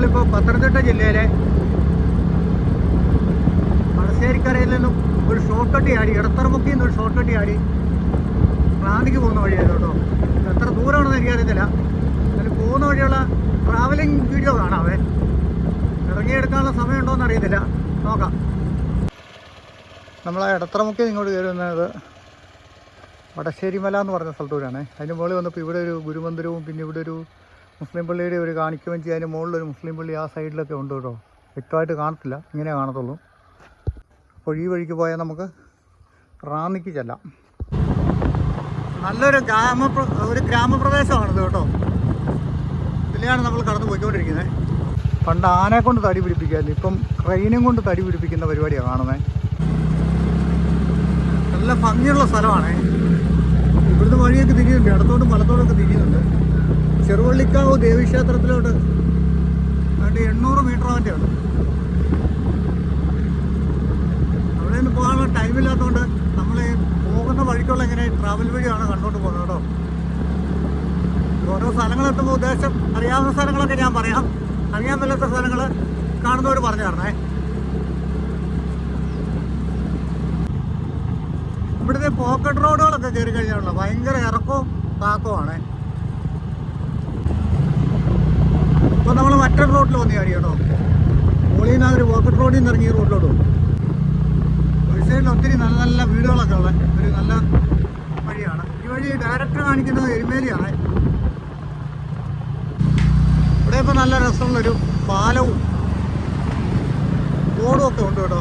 നമ്മളിപ്പോൾ പത്തനംതിട്ട ജില്ലയിലെ പടശ്ശേരിക്കരയിൽ നിന്നും ഒരു ഷോർട്ട് കട്ട് ചാടി ഇടത്തറമുക്കിൽ നിന്ന് ഒരു ഷോർട്ട് കട്ട് ചാടി റാന്നിക്ക് പോകുന്ന വഴിയായിരുന്നു കേട്ടോ. എത്ര ദൂരമാണെന്ന് എനിക്കറിയത്തില്ല. അതിൽ പോകുന്ന വഴിയുള്ള ട്രാവലിംഗ് വീഡിയോ കാണാവേ. ഇറങ്ങിയെടുക്കാനുള്ള സമയമുണ്ടോയെന്ന് അറിയത്തില്ല. നോക്കാം. നമ്മൾ ആ ഇടത്തറമുക്കിൽ ഇങ്ങോട്ട് കയറി വന്നത് വടശ്ശേരിമല എന്ന് പറഞ്ഞ സ്ഥലത്തൂരാണ്. അതിന് മുകളിൽ വന്നപ്പോൾ ഇവിടെ ഒരു ഗുരുമന്ദിരവും പിന്നെ ഇവിടെ ഒരു മുസ്ലിം പള്ളിയുടെ ഒരു കാണിക്കുവഞ്ചി ചെയ്യാൻ മുകളിലൊരു മുസ്ലിം പള്ളി ആ സൈഡിലൊക്കെ ഉണ്ട് കേട്ടോ. വ്യക്തമായിട്ട് കാണത്തില്ല. ഇങ്ങനെ കാണത്തുള്ളൂ. അപ്പോൾ ഈ വഴിക്ക് പോയാൽ നമുക്ക് റാന്നിക്ക് ചെല്ലാം. നല്ലൊരു ഗ്രാമ ഒരു ഗ്രാമപ്രദേശമാണിത് കേട്ടോ. ഇതിലെയാണ് നമ്മൾ കടന്നു പോയിക്കൊണ്ടിരിക്കുന്നത്. പണ്ട് ആനയെ കൊണ്ട് തടി പിടിപ്പിക്കായിരുന്നു ഇപ്പം ട്രെയിനും കൊണ്ട് തടി പിടിപ്പിക്കുന്ന പരിപാടിയാണ് കാണുന്നത് നല്ല ഭംഗിയുള്ള സ്ഥലമാണ്. ഇവിടുത്തെ വഴിയൊക്കെ തിരിയുന്നുണ്ട്. ഇടത്തോട്ടും വലത്തോട്ടൊക്കെ തിരിയുന്നുണ്ട്. ചെറുവള്ളിക്കാവ് ദേവീക്ഷേത്രത്തിലോട്ട് അതിന്റെ എണ്ണൂറ് മീറ്റർ മറ്റേ ഉണ്ട് അവിടെ നിന്ന് പോകാനുള്ള ടൈമില്ലാത്തതുകൊണ്ട് നമ്മൾ പോകുന്ന വഴിക്കുള്ള ഇങ്ങനെ ട്രാവൽ വഴിയാണ് കണ്ടോണ്ട് പോകുന്നത് കേട്ടോ. ഓരോ സ്ഥലങ്ങളെത്തുമ്പോൾ ഉദ്ദേശം അറിയാവുന്ന സ്ഥലങ്ങളൊക്കെ ഞാൻ പറയാം. അറിയാൻ മേലാത്ത സ്ഥലങ്ങൾ കാണുന്നവർ പറഞ്ഞു തരണേ. ഇവിടുത്തെ പോക്കറ്റ് റോഡുകളൊക്കെ കയറി കഴിഞ്ഞാണല്ലോ ഭയങ്കര ഇറക്കവും താക്കവുമാണ്. ഇപ്പൊ നമ്മൾ മറ്റൊരു റോഡിൽ വന്നു കാര്യം കേട്ടോ. മുകളിൽ ഒരു പോക്കറ്റ് റോഡിൽ നിന്ന് ഇറങ്ങി റോഡിലോട്ട് ഒരു സൈഡിൽ ഒത്തിരി നല്ല നല്ല വീടുകളൊക്കെ ഉള്ള ഒരു നല്ല വഴിയാണ്. ഈ വഴി ഡയറക്റ്റ് കാണിക്കുന്നത് എരുമേലിയാണ്. ഇവിടെ ഇപ്പൊ നല്ല രസമുള്ളൊരു പാലവും റോഡും ഒക്കെ ഉണ്ട് കേട്ടോ.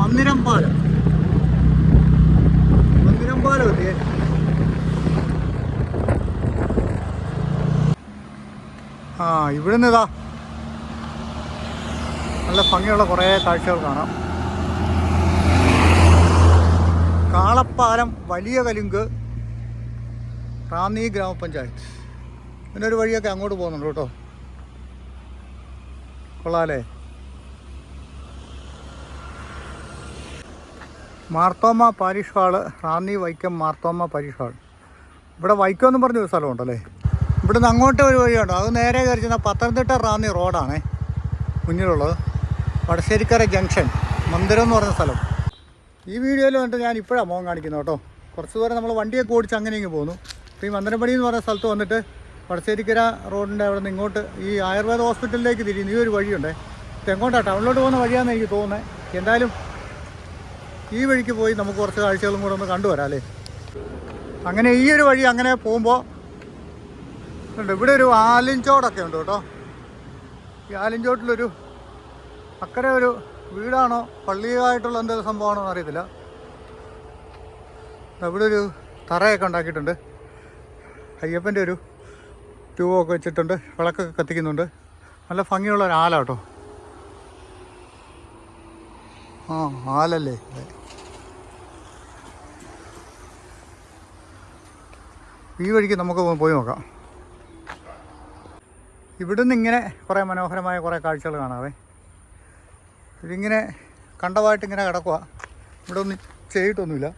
മന്ദിരം പാലം. മന്ദിരം പാലം ഇല്ലേ? ആ ഇവിടുന്ന് ഇതാ. നല്ല ഭംഗിയുള്ള കുറേ കാഴ്ചകൾ കാണാം. കാളപ്പാലം വലിയ കലുങ്ക് റാന്നി ഗ്രാമപഞ്ചായത്ത്. പിന്നെ ഒരു വഴിയൊക്കെ അങ്ങോട്ട് പോകുന്നുണ്ട് കേട്ടോ. കൊള്ളാലേ Marthoma parish hall Ranni Vaikom Marthoma parish hall. ഇവിടെ വൈക്കം എന്ന് പറഞ്ഞൊരു സ്ഥലമുണ്ടല്ലേ? ഇവിടുന്ന് അങ്ങോട്ട് ഒരു വഴിയുണ്ട് അത് നേരെ കയറി ചെന്നാൽ പത്തനംതിട്ട റാന്നി റോഡാണേ. മുന്നിലുള്ളത്. വടശ്ശേരിക്കര ജംഗ്ഷൻ. മന്ദിരം എന്ന് പറഞ്ഞ സ്ഥലം. ഈ വീഡിയോയിൽ വന്നിട്ട് ഞാൻ ഇപ്പോഴാണ് മോൻ കാണിക്കുന്നത് കേട്ടോ. കുറച്ച് ദൂരം നമ്മൾ വണ്ടിയൊക്കെ ഓടിച്ച് അങ്ങനെ ഇങ്ങ് പോന്നു. അപ്പോൾ ഈ മന്ദിരപ്പടി എന്ന് പറഞ്ഞ സ്ഥലത്ത് വന്നിട്ട് വടശ്ശേരിക്കര റോഡിന്റെ അവിടെ നിന്ന് ഇങ്ങോട്ട് ഈ ആയുർവേദ ഹോസ്പിറ്റലിലേക്ക് തിരിയുന്ന ഈ ഒരു വഴിയുണ്ടേ. ഇത് എങ്ങോട്ടാണ് ടൗണിലോട്ട് പോകുന്ന വഴിയാണെന്ന് എനിക്ക് തോന്നുന്നത് എന്തായാലും ഈ വഴിക്ക് പോയി നമുക്ക് കുറച്ച് കാഴ്ചകളും കൂടെ ഒന്ന് കണ്ടുവരാം അല്ലേ? അങ്ങനെ ഈ ഒരു വഴി അങ്ങനെ പോകുമ്പോൾ ഉണ്ട് ഇവിടെ ഒരു ആലിഞ്ചോടൊക്കെ ഉണ്ട് കേട്ടോ. ഈ ആലിഞ്ചോട്ടിലൊരു അക്കരെ ഒരു വീടാണോ പള്ളിയായിട്ടുള്ള എന്തെങ്കിലും സംഭവമാണോ എന്ന് അറിയത്തില്ല. ഇവിടെ ഒരു തറയൊക്കെ ഉണ്ടാക്കിയിട്ടുണ്ട്. അയ്യപ്പന്റെ ഒരു ട്യൂബൊക്കെ വെച്ചിട്ടുണ്ട് വിളക്കൊക്കെ കത്തിക്കുന്നുണ്ട്. നല്ല ഭംഗിയുള്ള ഒരു ആല കേട്ടോ. ആ ആലല്ലേ. ഈ വഴിക്ക് നമുക്ക് പോയി നോക്കാം. ഇവിടുന്ന് ഇങ്ങനെ കുറേ മനോഹരമായ കുറേ കാഴ്ചകൾ കാണാവേ. ഇതിങ്ങനെ കണ്ടവായിട്ട് ഇങ്ങനെ കിടക്കുക ഇവിടെ ഒന്നും ചെയ്തിട്ടൊന്നുമില്ല.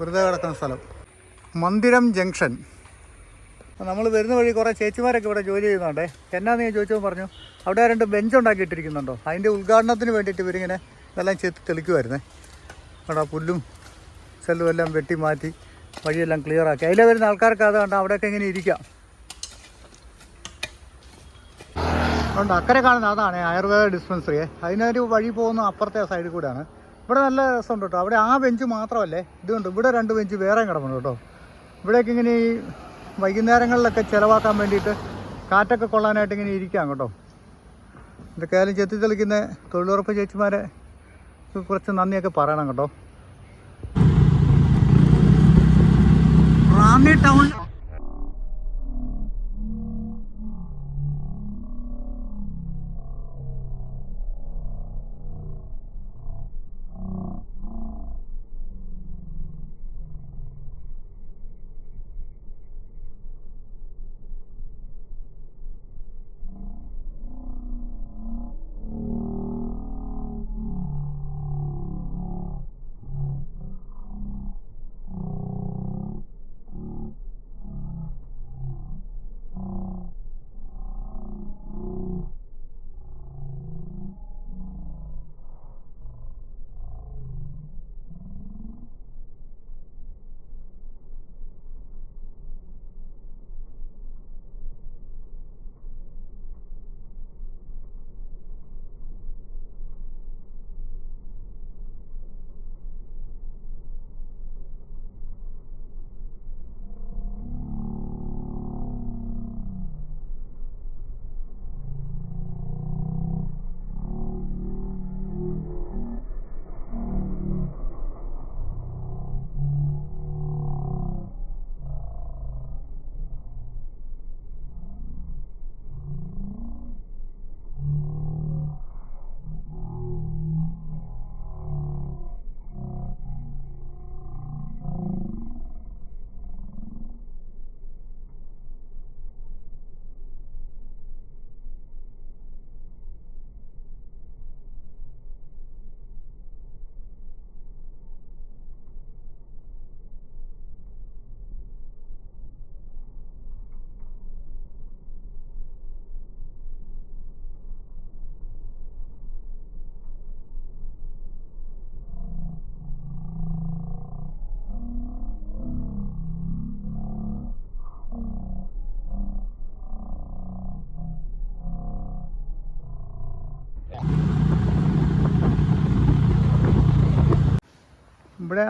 വെറുതെ കിടക്കുന്ന സ്ഥലം. മന്ദിരം ജംഗ്ഷൻ. നമ്മൾ വരുന്ന വഴി കുറേ ചേച്ചിമാരൊക്കെ ഇവിടെ ജോലി ചെയ്യുന്നുണ്ടേ. എന്നാന്ന് ഞാൻ ചോദിച്ചപ്പോൾ പറഞ്ഞു അവിടെ രണ്ട് ബെഞ്ച് ഉണ്ടാക്കിയിട്ടിരിക്കുന്നുണ്ടോ? അതിന്റെ ഉദ്ഘാടനത്തിന് വേണ്ടിയിട്ട് ഇവരിങ്ങനെ ഇതെല്ലാം ചെത്തി തെളിക്കുമായിരുന്നേ അവിടെ പുല്ലും ചെല്ലും എല്ലാം വെട്ടി മാറ്റി. വഴിയെല്ലാം ക്ലിയർ ആക്കി. അതിലെ വരുന്ന ആൾക്കാർക്ക് അത് കണ്ട അവിടെയൊക്കെ ഇങ്ങനെ ഇരിക്കാം. അതുകൊണ്ട് അക്കരെ കാണുന്ന അതാണ് ആയുർവേദ ഡിസ്പെൻസറിയെ അതിനൊരു വഴി പോകുന്ന അപ്പുറത്തെ സൈഡിൽ കൂടെയാണ്. ഇവിടെ നല്ല രസമുണ്ട് കേട്ടോ. അവിടെ ആ ബെഞ്ച് മാത്രമല്ലേ? ഇതുണ്ട് ഇവിടെ രണ്ട് ബെഞ്ച് വേറെ കിടപ്പുണ്ട് കേട്ടോ. ഇവിടേക്ക് ഇങ്ങനെ ഈ വൈകുന്നേരങ്ങളിലൊക്കെ ചിലവാക്കാൻ വേണ്ടിയിട്ട് കാറ്റൊക്കെ കൊള്ളാനായിട്ട് ഇങ്ങനെ ഇരിക്കാം കേട്ടോ. ഇതൊക്കെ ആയാലും ചെത്തി തെളിക്കുന്ന തൊഴിലുറപ്പ് ചേച്ചിമാരെ കുറച്ച് നന്ദിയൊക്കെ പറയണം കേട്ടോ. റാന്നി ടൗൺ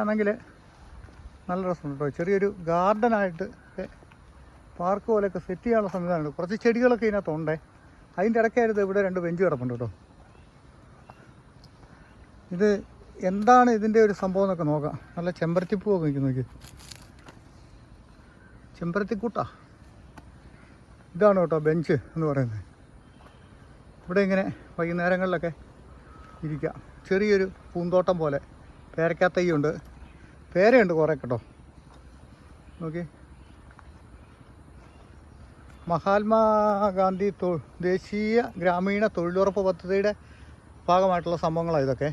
ആണെങ്കിൽ നല്ല രസമുണ്ട് കേട്ടോ. ചെറിയൊരു ഗാർഡനായിട്ട് ഒക്കെ പാർക്ക് പോലെയൊക്കെ സെറ്റ് ചെയ്യാനുള്ള സംവിധാനമുണ്ട് കുറച്ച് ചെടികളൊക്കെ ഇതിനകത്തുണ്ടേ. അതിന്റെ ഇടയ്ക്കായിരുന്നു ഇവിടെ രണ്ട് ബെഞ്ച് കിടപ്പുണ്ട് കേട്ടോ. ഇത് എന്താണ് ഇതിന്റെ ഒരു സംഭവം എന്നൊക്കെ നോക്കാം. നല്ല ചെമ്പരത്തിപ്പൂവൊക്കെ നിൽക്കുന്നു നോക്കി ചെമ്പരത്തിക്കൂട്ടാ. ഇതാണ് കേട്ടോ ബെഞ്ച് എന്ന് പറയുന്നത്. ഇവിടെ ഇങ്ങനെ വൈകുന്നേരങ്ങളിലൊക്കെ ഇരിക്കാം. ചെറിയൊരു പൂന്തോട്ടം പോലെ. പേരക്കാത്തയ്യുണ്ട് പേരയുണ്ട് കുറേ കേട്ടോ. നോക്കി. മഹാത്മാഗാന്ധി തൊ ദേശീയ ഗ്രാമീണ തൊഴിലുറപ്പ് പദ്ധതിയുടെ ഭാഗമായിട്ടുള്ള സംഭവങ്ങളാണ് ഇതൊക്കെ.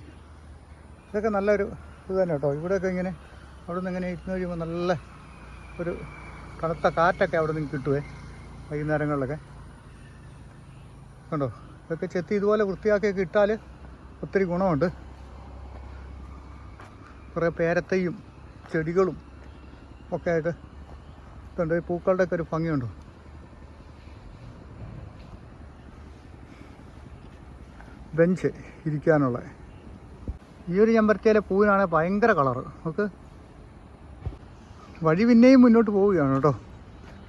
ഇതൊക്കെ നല്ലൊരു ഇത് തന്നെ കേട്ടോ. ഇവിടെയൊക്കെ ഇങ്ങനെ അവിടെ നിന്ന് ഇങ്ങനെ ഇരുന്ന് കഴിയുമ്പോൾ നല്ല ഒരു തണുത്ത കാറ്റൊക്കെ അവിടെ നിന്ന് കിട്ടുവേ വൈകുന്നേരങ്ങളിലൊക്കെ. കണ്ടോ? ഇതൊക്കെ ചെത്തി ഇതുപോലെ വൃത്തിയാക്കിയൊക്കെ ഇട്ടാൽ ഒത്തിരി ഗുണമുണ്ട്. കുറേ പേരത്തയും ചെടികളും ഒക്കെ ആയിട്ട് ഇതുണ്ട്. പൂക്കളുടെയൊക്കെ ഒരു ഭംഗിയുണ്ടോ? ബെഞ്ച് ഇരിക്കാനുള്ള. ഈ ഒരു ചെമ്പരത്തിയിലെ പൂവിനാണെങ്കിൽ ഭയങ്കര കളർ നമുക്ക് വഴി പിന്നെയും മുന്നോട്ട് പോവുകയാണ് കേട്ടോ.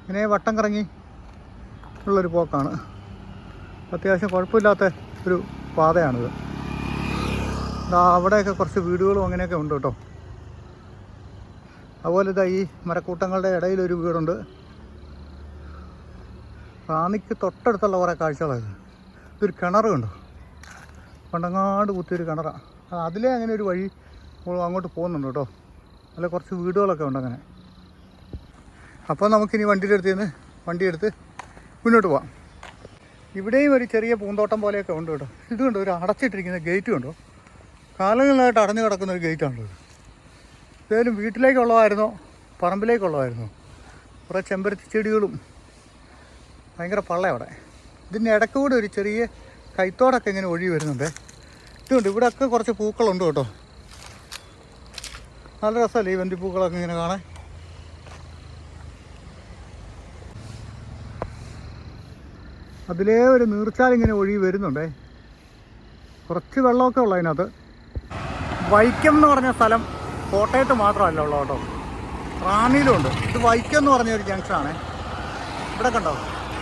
ഇങ്ങനെ വട്ടം കറങ്ങി ഉള്ളൊരു പോക്കാണ്. അത്യാവശ്യം കുഴപ്പമില്ലാത്ത ഒരു പാതയാണിത്. അവിടെയൊക്കെ കുറച്ച് വീടുകളും അങ്ങനെയൊക്കെ ഉണ്ട് കേട്ടോ. അതുപോലെ ഇതാ ഈ മരക്കൂട്ടങ്ങളുടെ ഇടയിലൊരു വീടുണ്ട്. റാന്നിക്ക് തൊട്ടടുത്തുള്ള കുറേ കാഴ്ചകളാണ് ഇതൊരു കണ്ടോ? പണ്ടങ്ങാട് കുത്തിയൊരു കിണറാണ് അതിലേ അങ്ങനെ ഒരു വഴി അങ്ങോട്ട് പോകുന്നുണ്ട് കേട്ടോ. അല്ല കുറച്ച് വീടുകളൊക്കെ ഉണ്ട് അങ്ങനെ. അപ്പോൾ നമുക്കിനി വണ്ടിയുടെ അടുത്ത് നിന്ന് വണ്ടിയെടുത്ത് മുന്നോട്ട് പോവാം. ഇവിടെയും ഒരു ചെറിയ പൂന്തോട്ടം പോലെയൊക്കെ ഉണ്ട് കേട്ടോ. ഇത് ഒരു അടച്ചിട്ടിരിക്കുന്ന ഗേറ്റ് കണ്ടോ? കാലങ്ങളായിട്ട് അടഞ്ഞു കിടക്കുന്ന ഒരു ഗേറ്റാണുള്ളത് ഏതായാലും വീട്ടിലേക്കുള്ളതായിരുന്നോ പറമ്പിലേക്കുള്ളതായിരുന്നോ. കുറേ ചെമ്പരത്തി ചെടികളും ഭയങ്കര പള്ള അവിടെ. ഇതിന്റെ ഇടയ്ക്കൂടെ ഒരു ചെറിയ കൈത്തോടൊക്കെ ഇങ്ങനെ ഒഴുകി വരുന്നുണ്ട്. ഇതുണ്ട് ഇവിടെയൊക്കെ കുറച്ച് പൂക്കളുണ്ട് കേട്ടോ. നല്ല രസമല്ലേ ഈ വന്തിപ്പൂക്കളൊക്കെ ഇങ്ങനെ കാണാൻ? അതിലേ ഒരു നീർച്ചാൽ ഇങ്ങനെ വരുന്നുണ്ടേ. കുറച്ച് വെള്ളമൊക്കെ ഉള്ളു അതിനകത്ത് വൈക്കം എന്ന് പറഞ്ഞ സ്ഥലം കോട്ടയത്ത് മാത്രമല്ല ഉള്ളു കേട്ടോ. റാന്നിയിലുണ്ട് ഇത് വൈക്കം എന്ന് പറഞ്ഞ ഒരു ജംഗ്ഷനാണ്. ഇവിടെ കണ്ടോ?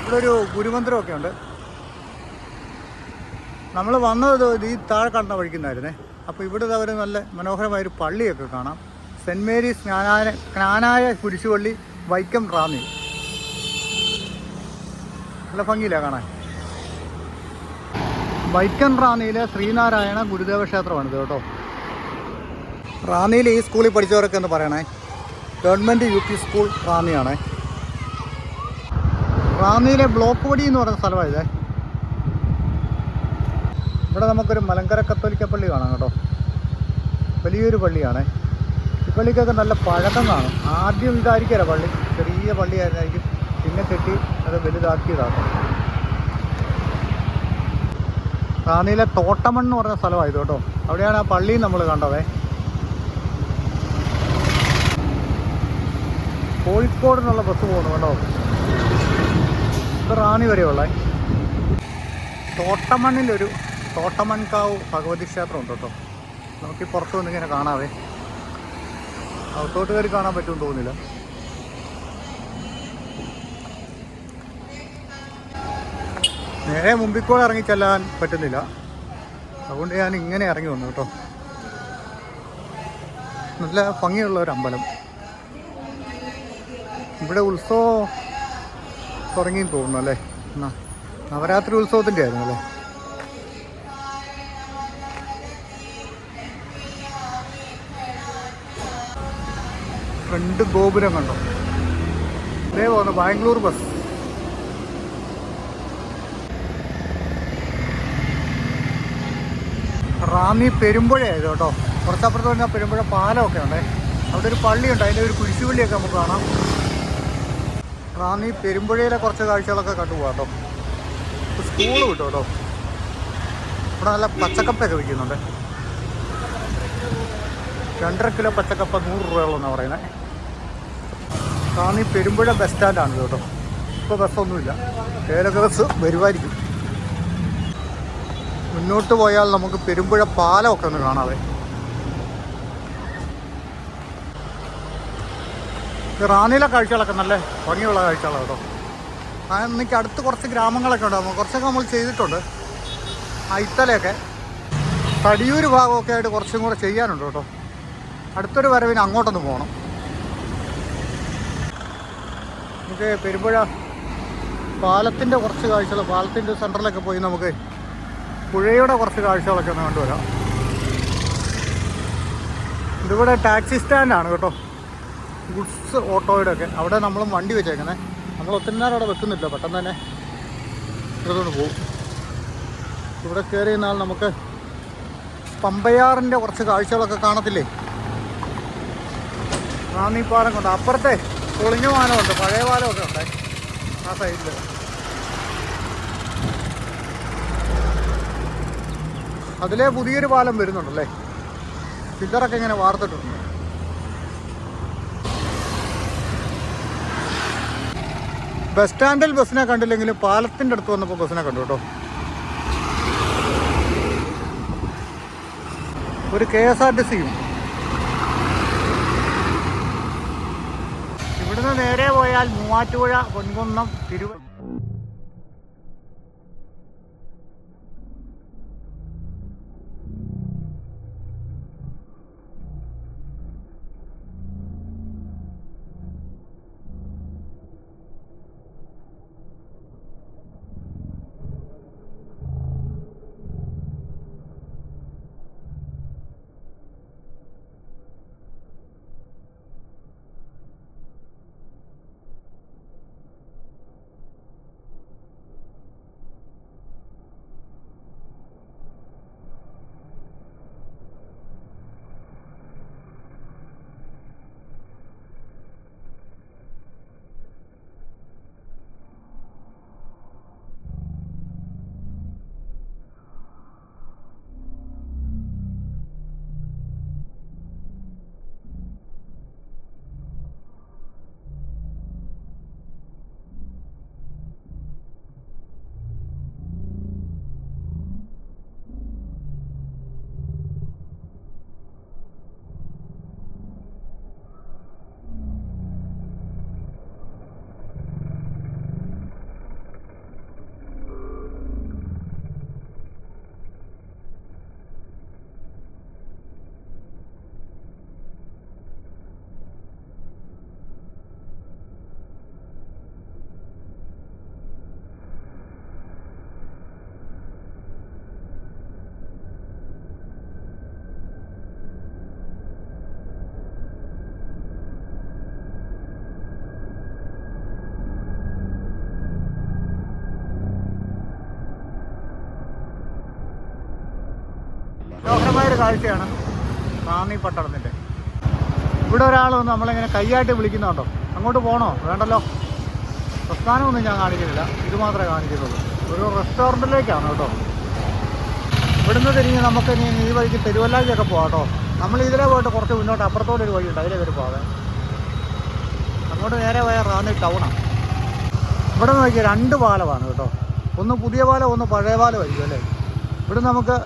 ഇവിടെ ഒരു ഗുരുമന്ദിരമൊക്കെ ഉണ്ട്. നമ്മൾ വന്നത് ഈ താഴെ കണ്ട വഴിക്കുന്നായിരുന്നേ. അപ്പോൾ ഇവിടെ അവർ നല്ല മനോഹരമായൊരു പള്ളിയൊക്കെ കാണാം. സെന്റ് മേരീസ് ജ്ഞാനായ ജ്ഞാനായ കുരിശുപള്ളി വൈക്കം റാന്നി. നല്ല ഭംഗിയില്ല കാണാൻ. വൈക്കം റാന്നിയിലെ ശ്രീനാരായണ ഗുരുദേവ ക്ഷേത്രമാണിത് കേട്ടോ. റാന്നിയിൽ ഈ സ്കൂളിൽ പഠിച്ചവരൊക്കെ എന്ന് പറയണേ. ഗവൺമെന്റ് യു പി സ്കൂൾ റാന്നിയാണ്. റാന്നിയിലെ ബ്ലോക്ക് വടി എന്ന് പറയുന്ന സ്ഥലമായതേ ഇവിടെ നമുക്കൊരു മലങ്കര കത്തോലിക്ക പള്ളി കാണാം കേട്ടോ. വലിയൊരു പള്ളിയാണ്. ഈ പള്ളിക്കൊക്കെ നല്ല പഴക്കം കാണും ആദ്യം ഇതായിരിക്കില്ല പള്ളി. ചെറിയ പള്ളിയായിരുന്നായിരിക്കും പിന്നെ കെട്ടി അത് വലുതാക്കിയതാണ് റാന്നിയിലെ തോട്ടമൺ എന്ന് പറഞ്ഞ സ്ഥലമായത് കേട്ടോ. അവിടെയാണ് ആ പള്ളി നമ്മൾ കണ്ടതേ. കോഴിക്കോട് നിന്നുള്ള ബസ് പോകുന്നു കേട്ടോ ഇത് റാണി വരെയുള്ളേ. തോട്ടമണ്ണിലൊരു തോട്ടമൺകാവ് ഭഗവതി ക്ഷേത്രം ഉണ്ട് കേട്ടോ. നമുക്ക് ഈ പുറത്ത് വന്നിങ്ങനെ കാണാവേ. അകത്തോട്ട് കയറി കാണാൻ പറ്റുമെന്ന് തോന്നുന്നില്ല. നേരെ മുമ്പിൽ കൂടെ ഇറങ്ങി ചെല്ലാൻ പറ്റുന്നില്ല. അതുകൊണ്ട് ഞാൻ ഇങ്ങനെ ഇറങ്ങി വന്നു കേട്ടോ. നല്ല ഭംഗിയുള്ള ഒരു അമ്പലം. ഇവിടെ ഉത്സവം തുടങ്ങിയെന്ന് തോന്നുന്നു അല്ലേ? നവരാത്രി ഉത്സവത്തിന്റെ ആയിരുന്നു അല്ലേ? ഫ്രണ്ട് ഗോപുരം കണ്ടോ? ഇതേ പോകുന്നു ബാംഗ്ലൂർ ബസ്. റാന്നി പെരുമ്പുഴയായത് കേട്ടോ. കുറച്ചപ്പുറത്ത് പറഞ്ഞാൽ പെരുമ്പുഴ പാലമൊക്കെ ഉണ്ടേ. അവിടെ ഒരു പള്ളിയുണ്ട് അതിന്റെ ഒരു കുരിശുപള്ളിയൊക്കെ നമുക്ക് കാണാം. റാന്നി പെരുമ്പുഴയിലെ കുറച്ച് കാഴ്ചകളൊക്കെ കണ്ടുപോകാം കേട്ടോ. സ്കൂൾ കിട്ടും കേട്ടോ. ഇവിടെ നല്ല പച്ചക്കപ്പൊക്കെ വിൽക്കുന്നുണ്ട്. രണ്ടര കിലോ പച്ചക്കപ്പ നൂറ് രൂപയുള്ളതെന്നാണ് പറയുന്നത് റാന്നി പെരുമ്പുഴ ബസ് സ്റ്റാൻഡാണ് കേട്ടോ. ഇപ്പോൾ ബസ്സൊന്നുമില്ല ഏതൊക്കെ ബസ് വരുമായിരിക്കും മുന്നോട്ട് പോയാൽ നമുക്ക് പെരുമ്പുഴ പാലമൊക്കെ ഒന്ന് കാണാവേ. റാന്നിയിലെ കാഴ്ചകളൊക്കെ നല്ല ഭംഗിയുള്ള കാഴ്ചകളാണ് കേട്ടോ. എനിക്ക് അടുത്ത് കുറച്ച് ഗ്രാമങ്ങളൊക്കെ ഉണ്ടാകും കുറച്ചൊക്കെ നമ്മൾ ചെയ്തിട്ടുണ്ട്. ആ ഇത്തലയൊക്കെ തടിയൂർ ഭാഗമൊക്കെ ആയിട്ട് കുറച്ചും കൂടെ ചെയ്യാനുണ്ട് കേട്ടോ. അടുത്തൊരു വരവിന് അങ്ങോട്ടൊന്ന് പോകണം നമുക്ക് പെരുമ്പുഴ പാലത്തിന്റെ കുറച്ച് കാഴ്ചകൾ പാലത്തിന്റെ സെന്ററിലൊക്കെ പോയി നമുക്ക് പുഴയുടെ കുറച്ച് കാഴ്ചകളൊക്കെ ഒന്ന് കണ്ടുവരാം. ഇതിവിടെ ടാക്സി സ്റ്റാൻഡാണ് കേട്ടോ. ഗുഡ്സ് ഓട്ടോയുടെ ഒക്കെ അവിടെ നമ്മൾ വണ്ടി വെച്ചേക്കുന്നത് നമ്മൾ ഒത്തിരി നേരം അവിടെ വെക്കുന്നില്ല. പെട്ടെന്ന് തന്നെ ഇതുകൊണ്ട് പോകും ഇവിടെ കയറി നിന്നാൽ നമുക്ക് പമ്പയാറിന്റെ കുറച്ച് കാഴ്ചകളൊക്കെ കാണത്തില്ലേ? റാന്നി പാലം കൊണ്ട് അപ്പുറത്തെ പൊളിഞ്ഞ പാലമുണ്ട്. പഴയ പാലമൊക്കെ ഉണ്ട്. ആ സൈഡിൽ അതിലെ പുതിയൊരു പാലം വരുന്നുണ്ടല്ലേ? പില്ലറൊക്കെ ഇങ്ങനെ വാർത്തിട്ടുണ്ട്. ബസ് സ്റ്റാൻഡിൽ ബസ്സിനെ കണ്ടില്ലെങ്കിലും പാലത്തിന്റെ അടുത്ത് വന്നപ്പോൾ ബസ്സിനെ കണ്ടു കേട്ടോ. ഒരു കെ എസ് ആർ ടി സിയും ഇവിടുന്ന് നേരെ പോയാൽ മൂവാറ്റുപുഴ പൊൻകുന്നം തിരുവ കാഴ്ചയാണ് റാന്നി പട്ടണത്തിന്റെ ഇവിടെ ഒരാൾ വന്ന് നമ്മളിങ്ങനെ കൈയായിട്ട് വിളിക്കുന്നുണ്ടോ? അങ്ങോട്ട് പോകണോ വേണ്ടല്ലോ. പ്രസ്ഥാനമൊന്നും ഞാൻ കാണിക്കുന്നില്ല. ഇത് മാത്രമേ കാണിക്കുന്നുള്ളൂ. ഒരു റെസ്റ്റോറന്റിലേക്കാണ് കേട്ടോ. ഇവിടുന്ന് തിരിഞ്ഞ് നമുക്ക് ഇനി ഈ വഴിക്ക് തിരുവല്ലായ്ക്കൊക്കെ പോകാം കേട്ടോ നമ്മൾ ഇതിലെ പോയിട്ട് കുറച്ച് മുന്നോട്ട് അപ്പുറത്തോട്ടൊരു വഴിയുണ്ട്. അതിലെ വരെ പോകാതെ അങ്ങോട്ട് നേരെ പോയ റാന്നി ടൗണാണ് ഇവിടെ നോക്കിയാൽ രണ്ട് പാലമാണ് കേട്ടോ. ഒന്ന് പുതിയ പാലം ഒന്ന് പഴയ പാലമായിരിക്കും അല്ലേ? ഇവിടെ നമുക്ക്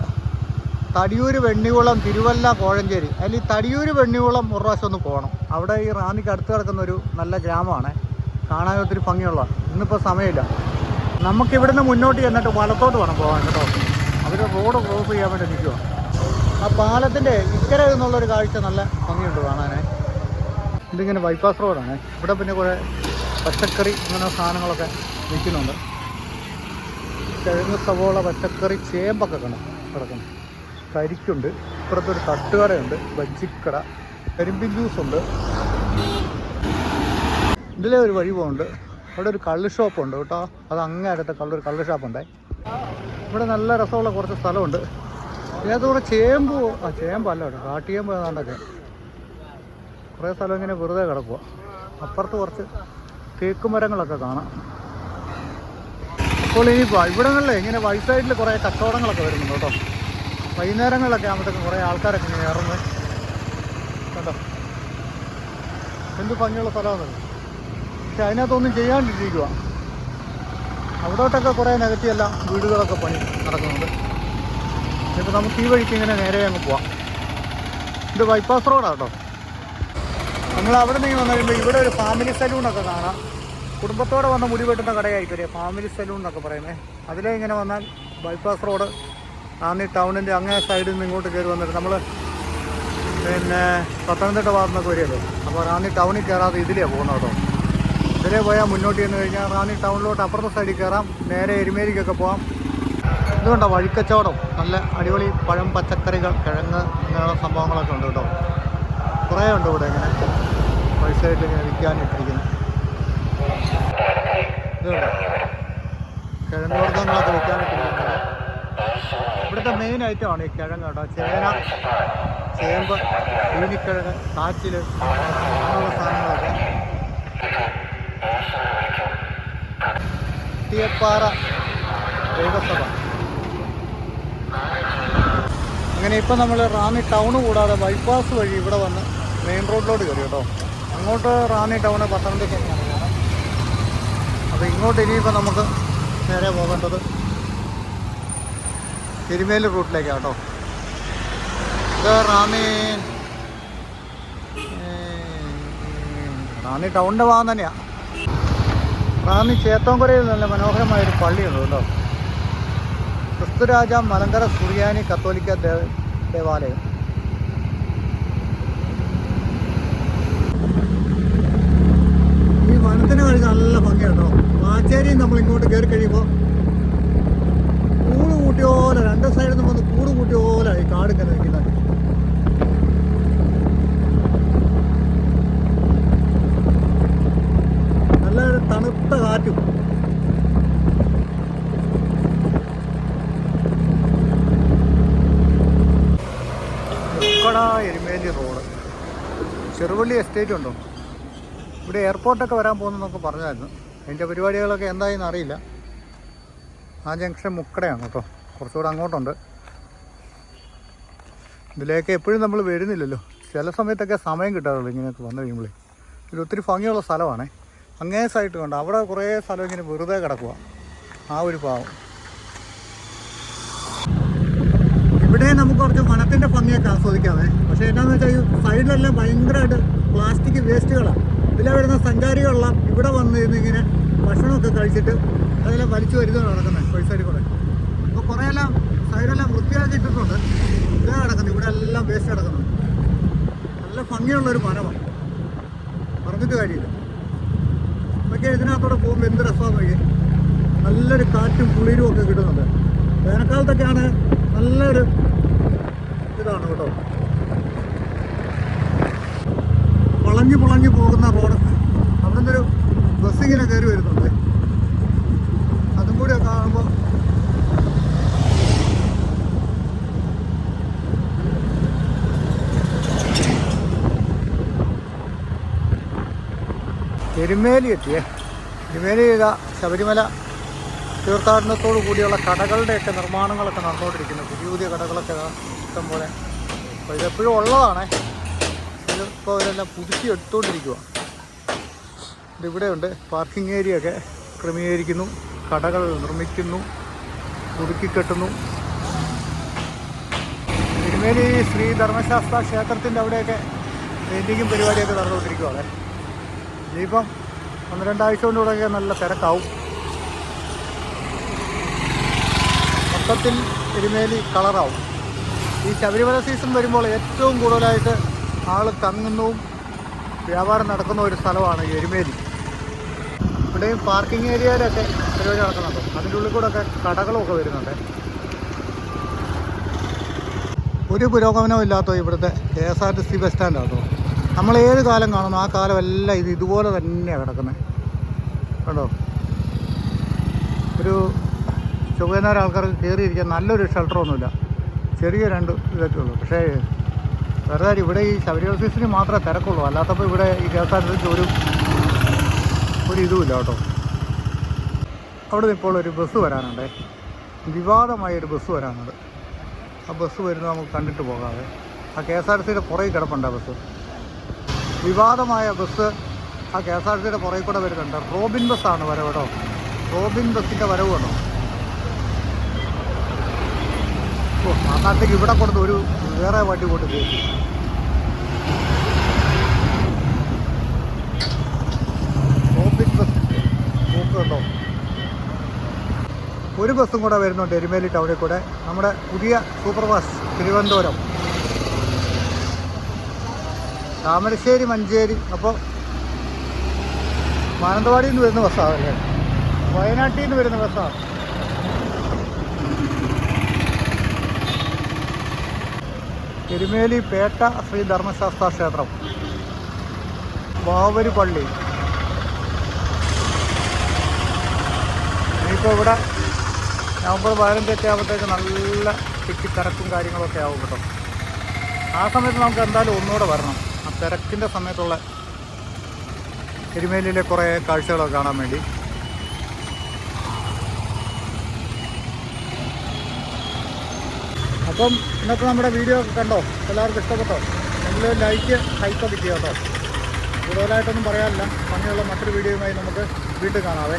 തടിയൂർ വെണ്ണികുളം തിരുവല്ല കോഴഞ്ചേരി. അതിൽ ഈ തടിയൂർ വെണ്ണികുളം ഒരു പ്രാവശ്യം ഒന്ന് പോകണം അവിടെ ഈ റാന്നിക്ക് അടുത്ത് കിടക്കുന്ന ഒരു നല്ല ഗ്രാമമാണ്. കാണാൻ ഒത്തിരി ഭംഗിയുള്ള ഇന്നിപ്പോൾ സമയമില്ല. നമുക്ക് ഇവിടുന്ന് മുന്നോട്ട് ചെന്നിട്ട് വലത്തോട്ട് വേണം പോകാൻ കേട്ടോ. അവർ റോഡ് ക്രോസ് ചെയ്യാൻ വേണ്ടി നിൽക്കുക ആ പാലത്തിന്റെ ഇക്കര എന്നുള്ളൊരു കാഴ്ച നല്ല ഭംഗിയുണ്ട് കാണാനേ. ഇതിങ്ങനെ ബൈപ്പാസ് റോഡാണ് ഇവിടെ പിന്നെ കുറേ പച്ചക്കറി അങ്ങനെ സാധനങ്ങളൊക്കെ വിൽക്കുന്നുണ്ട്. കിഴങ്ങ് സവോള പച്ചക്കറി ചേമ്പൊക്കെ കിടക്കണം കിടക്കുന്നു. കരിക്കുണ്ട്. ഇപ്പുറത്തൊരു തട്ടുകടയുണ്ട്. ബജ്ജിക്കട. കരിമ്പിൻ ജ്യൂസ് ഉണ്ട്. ഇതിലെ ഒരു വഴി പോകുന്നുണ്ട്. അവിടെ ഒരു കള്ള് ഷോപ്പ് ഉണ്ട് കേട്ടോ. അത് അങ്ങേ അടുത്ത ഒരു കള്ള് ഷോപ്പ് ഉണ്ടേ. ഇവിടെ നല്ല രസമുള്ള കുറച്ച് സ്ഥലമുണ്ട്. ഇതിനകത്തൂടെ ചേമ്പ് ആ ചേമ്പല്ല കേട്ടോ. കാട്ടിയേമ്പ് ഏതാണ്ടൊക്കെ. കുറേ സ്ഥലം ഇങ്ങനെ വെറുതെ കിടക്കുക അപ്പുറത്ത് കുറച്ച് തേക്ക് മരങ്ങളൊക്കെ കാണാം. അപ്പോൾ ഇനിയിപ്പോൾ ഇവിടങ്ങളിലെ ഇങ്ങനെ വൈസൈഡിൽ സൈഡിൽ കുറേ കച്ചവടങ്ങളൊക്കെ വരുന്നുണ്ട് കേട്ടോ. വൈകുന്നേരങ്ങളിലൊക്കെ ആകുമ്പോഴത്തേക്കും കുറേ ആൾക്കാരൊക്കെ ഇങ്ങനെ ഇറങ്ങും കേട്ടോ എന്ത് ഭംഗിയുള്ള സ്ഥലമാണ് പക്ഷെ അതിനകത്തൊന്നും ചെയ്യാണ്ടിരിക്കുക അവിടോട്ടൊക്കെ കുറേ നെഗറ്റീവല്ല വീടുകളൊക്കെ പണി നടക്കുന്നുണ്ട്. ഇപ്പോൾ നമുക്ക് ഈ വഴിക്ക് ഇങ്ങനെ നേരെ അങ്ങ് പോവാം. ഇത് ബൈപ്പാസ് റോഡാണ് കേട്ടോ നമ്മൾ അവിടെ നിന്ന് വന്നു കഴിയുമ്പോൾ ഇവിടെ ഒരു ഫാമിലി സലൂണൊക്കെ കാണാം. കുടുംബത്തോടെ വന്ന് മുടി വെട്ടുന്ന ഒരു ഫാമിലി സലൂൺ എന്നൊക്കെ പറയുന്നത്. അതിലേ ഇങ്ങനെ വന്നാൽ ബൈപ്പാസ് റോഡ് റാന്നി ടൗണിന്റെ അങ്ങേ സൈഡിൽ നിന്ന് ഇങ്ങോട്ട് കയറി വന്നിട്ട് നമ്മൾ പിന്നെ പത്തനംതിട്ട ഭാഗത്തുനിന്നൊക്കെ വരികയല്ലേ? അപ്പോൾ റാന്നി ടൗണിൽ കയറാതെ ഇതിലേ പോകുന്നത് കേട്ടോ. ഇതിലേ പോയാൽ മുന്നോട്ട് ചെന്ന് കഴിഞ്ഞാൽ റാന്നി ടൗണിലോട്ട് അപ്പുറത്തെ സൈഡിൽ കയറാം നേരെ എരുമേലിക്കൊക്കെ പോകാം ഇതുകൊണ്ടോ വഴിക്കച്ചവടം നല്ല അടിപൊളി പഴം പച്ചക്കറികൾ കിഴങ്ങ് അങ്ങനെയുള്ള സംഭവങ്ങളൊക്കെ ഉണ്ട് കേട്ടോ. കുറേ ഉണ്ട് ഇവിടെ ഇങ്ങനെ വഴിസൈഡിൽ ഇങ്ങനെ വിൽക്കാനിട്ടിരിക്കുന്നു. ഇതുണ്ട് കിഴങ്ങ് വർഗങ്ങളൊക്കെ വിൽക്കാനിട്ടിരിക്കുന്നത് ഇവിടുത്തെ മെയിൻ ഐറ്റമാണ് ഈ കിഴങ്ങ് കേട്ടോ. ചേന ചേമ്പ് ചീനിക്കിഴങ്ങ് കാച്ചിൽ അങ്ങനെയുള്ള സാധനങ്ങളൊക്കെ. തീയപ്പാറ ദൈവസഭ അങ്ങനെ ഇപ്പം നമ്മൾ റാന്നി ടൗൺ കൂടാതെ ബൈപ്പാസ് വഴി ഇവിടെ വന്ന് മെയിൻ റോഡിലോട്ട് കയറി കേട്ടോ. അങ്ങോട്ട് റാന്നി ടൗണ് പത്തനംതിട്ട അപ്പോൾ ഇങ്ങോട്ട് ഇനിയിപ്പോൾ നമുക്ക് നേരെ പോകേണ്ടത് തിരുമേലി റൂട്ടിലേക്കാണ് കേട്ടോ. ഇത് റാന്നി ടൗണിന്റെ ഭാഗം തന്നെയാണ് റാന്നി ചേത്തോങ്കുരയിൽ നല്ല മനോഹരമായൊരു പള്ളിയുണ്ട് കേട്ടോ. ക്രിസ്തുരാജ മലങ്കര സുറിയാനി കത്തോലിക്ക ദേവാലയം. ഈ വനത്തിന് കഴിഞ്ഞ നല്ല ഭംഗിയാട്ടോ വാച്ചേരി നമ്മൾ ഇങ്ങോട്ട് കയറി കഴിയുമ്പോൾ കൂട്ടിയ പോലെ രണ്ട് സൈഡിൽ നിന്ന് വന്ന് കൂട് കൂട്ടിയ പോലെ ഈ കാട് ഇങ്ങനെ നിൽക്കുന്നത് നല്ല തണുത്ത കാറ്റും. എരുമേലി റോഡ്. ചെറുവള്ളി എസ്റ്റേറ്റ് ഉണ്ടോ? ഇവിടെ എയർപോർട്ടൊക്കെ വരാൻ പോകുന്നതെന്നൊക്കെ പറഞ്ഞായിരുന്നു. അതിന്റെ പരിപാടികളൊക്കെ എന്തായെന്ന് അറിയില്ല ആ ജംഗ്ഷൻ മുക്കടയാണ് കേട്ടോ. കുറച്ചുകൂടെ അങ്ങോട്ടുണ്ട്. ഇതിലേക്ക് എപ്പോഴും നമ്മൾ വരുന്നില്ലല്ലോ. ചില സമയത്തൊക്കെ സമയം കിട്ടാറുള്ളൂ ഇങ്ങനെയൊക്കെ വന്നു കഴിയുമ്പോഴേ. ഇത് ഒത്തിരി ഭംഗിയുള്ള സ്ഥലമാണേ. അങ്ങേ സൈഡ് കണ്ടോ അവിടെ കുറേ സ്ഥലം ഇങ്ങനെ വെറുതെ കിടക്കുക ആ ഒരു ഭാവം. ഇവിടെ നമുക്ക് കുറച്ച് വനത്തിന്റെ ഭംഗിയൊക്കെ ആസ്വദിക്കാമേ പക്ഷേ എന്നാന്ന് വെച്ചാൽ ഈ സൈഡിലെല്ലാം ഭയങ്കരമായിട്ട് പ്ലാസ്റ്റിക് വേസ്റ്റുകളാണ് ഇതിലെ വരുന്ന സഞ്ചാരികളെല്ലാം ഇവിടെ വന്നിരുന്ന് ഇങ്ങനെ ഭക്ഷണമൊക്കെ കഴിച്ചിട്ട് അതെല്ലാം വലിച്ചു വരുന്നതാണ് നടക്കുന്നത് വഴി സൈഡിൽ കൂടെ. അപ്പോൾ കുറേയെല്ലാം സൈഡെല്ലാം വൃത്തിയാക്കി ഇട്ടിട്ടുണ്ട്. ഇതാ കിടക്കുന്നത്. ഇവിടെ എല്ലാം വേസ്റ്റ് കിടക്കുന്നുണ്ട് നല്ല ഭംഗിയുള്ളൊരു മരമാണ്. പറഞ്ഞിട്ട് കാര്യമില്ല. പക്ഷേ ഇതിനകത്തൂടെ പോകുമ്പോൾ എന്ത് രസമാണ് വഴി നല്ലൊരു കാറ്റും കുളിരും ഒക്കെ കിട്ടുന്നുണ്ട്. വേനൽക്കാലത്തൊക്കെയാണ് നല്ലൊരു ഇതാണ് കേട്ടോ. പുളഞ്ഞു പുളഞ്ഞു പോകുന്ന റോഡ്. അവിടെ നിന്നൊരു ബസ് ഇങ്ങനെ കയറി വരുന്നുണ്ട്. അതും കൂടി കാണുമ്പോൾ എരുമേലി എത്തിയേ. എരുമേലി ചെയ്ത ശബരിമല തീർത്ഥാടനത്തോടു കൂടിയുള്ള കടകളുടെയൊക്കെ നിർമ്മാണങ്ങളൊക്കെ നടന്നുകൊണ്ടിരിക്കുന്നു. പുതിയ പുതിയ കടകളൊക്കെ ഇഷ്ടം പോലെ. അപ്പോൾ ഇതെപ്പോഴും ഉള്ളതാണേ. ഇതിപ്പോൾ അവരെല്ലാം പുതുക്കി എടുത്തുകൊണ്ടിരിക്കുക ഇതിവിടെയുണ്ട് പാർക്കിംഗ് ഏരിയ ഒക്കെ ക്രമീകരിക്കുന്നു. കടകൾ നിർമ്മിക്കുന്നു. പുതുക്കി കെട്ടുന്നു തിരുമേലി ശ്രീ ധർമ്മശാസ്ത്ര ക്ഷേത്രത്തിന്റെ അവിടെയൊക്കെ പെയിന്റിങ്ങും പരിപാടിയൊക്കെ നടന്നുകൊണ്ടിരിക്കുകയാണ് ഇനിയിപ്പം ഒന്ന് രണ്ടാഴ്ച കൊണ്ടുകൂടെയൊക്കെ നല്ല തിരക്കാവും. മൊത്തത്തിൽ എരുമേലി കളറാവും. ഈ ശബരിമല സീസൺ വരുമ്പോൾ ഏറ്റവും കൂടുതലായിട്ട് ആൾ തങ്ങുന്നതും വ്യാപാരം നടക്കുന്ന ഒരു സ്ഥലമാണ് എരുമേലി. ഇവിടെയും പാർക്കിംഗ് ഏരിയയിലൊക്കെ പരിപാടി നടക്കുന്നുണ്ട്. അതിന്റെ ഉള്ളിൽ കൂടെ ഒക്കെ കടകളൊക്കെ വരുന്നുണ്ട്. ഒരു പുരോഗമനവും ഇല്ലാത്ത ഇവിടുത്തെ K S R T C bus സ്റ്റാൻഡാട്ടോ നമ്മൾ ഏത് കാലം കാണുന്നു? ആ കാലം എല്ലാം ഇത് ഇതുപോലെ തന്നെയാണ് കിടക്കുന്നത് കണ്ടോ? ഒരു ചൊവ്വേന്നേരം ആൾക്കാർക്ക് കയറിയിരിക്കാൻ നല്ലൊരു ഷെൽട്ടറൊന്നുമില്ല ചെറിയ രണ്ട് ഇതൊക്കെ ഉള്ളൂ. പക്ഷേ വെറുതെ ഇവിടെ ഈ ശബരിമല സീസണിൽ മാത്രമേ തിരക്കുള്ളൂ. അല്ലാത്തപ്പോൾ ഇവിടെ ഈ കെ എസ് ആർ ടി സിക്ക് ഒരു ഒരു ഇതുമില്ല കേട്ടോ. അവിടെ നിന്ന് ഇപ്പോൾ ഒരു ബസ് വരാനുണ്ടേ. വിവാദമായ ഒരു ബസ് വരാനുണ്ട്. ആ ബസ് വരുന്നത് നമുക്ക് കണ്ടിട്ട് പോകാതെ ആ കെ എസ് ആർ ടി സിയുടെ പുറകിൽ കിടപ്പുണ്ട് ആ ബസ്. വിവാദമായ ബസ് ആ കെ എസ് ആർ ടി സിയുടെ പുറകിൽ കൂടെ വരുന്നുണ്ട്. റോബിൻ ബസ്സാണ് വരവ് കേട്ടോ. റോബിൻ ബസ്സിന്റെ വരവ് കേട്ടോ. ഓ അന്നത്തേക്ക് ഇവിടെ കൊടുത്ത് ഒരു വേറെ വണ്ടി കൊണ്ട് കയറ്റി. റോബിൻ ബസ്സിന്റെ നോക്കുന്നുണ്ടോ ഒരു ബസ്സും കൂടെ വരുന്നുണ്ട് എരുമേലി ടൗണിൽ കൂടെ. നമ്മുടെ പുതിയ സൂപ്പർ ബസ് തിരുവനന്തപുരം. താമരശ്ശേരി മഞ്ചേരി അപ്പോൾ മാനന്തവാടിയിൽ നിന്ന് വരുന്ന ബസ്സാണ് അല്ലേ? വയനാട്ടിൽ നിന്ന് വരുന്ന ബസ്സാണ് എരുമേലി പേട്ട ശ്രീ ധർമ്മശാസ്ത്ര ക്ഷേത്രം. ബാവരി പള്ളി ഇനിയിപ്പോൾ ഇവിടെ നവംബർ പതിനഞ്ചൊക്കെ ആകുമ്പോഴത്തേക്ക് നല്ല തിക്കിത്തിരക്കും കാര്യങ്ങളൊക്കെ ആവും കേട്ടോ. ആ സമയത്ത് നമുക്ക് എന്തായാലും ഒന്നുകൂടെ വരണം. ആ തിരക്കിന്റെ സമയത്തുള്ള എരുമേലിയിലെ കുറേ കാഴ്ചകളൊക്കെ കാണാൻ വേണ്ടി. അപ്പം ഇന്നത്തെ നമ്മുടെ വീഡിയോ കണ്ടോ? എല്ലാവർക്കും ഇഷ്ടപ്പെട്ടോ? നിങ്ങൾ ലൈക്ക് ഹൈപ്പ് ചെയ്യാം കേട്ടോ. കൂടുതലായിട്ടൊന്നും പറയാനില്ല. ഭംഗിയുള്ള മറ്റൊരു വീഡിയോയുമായി നമുക്ക് വീണ്ടും കാണാവേ.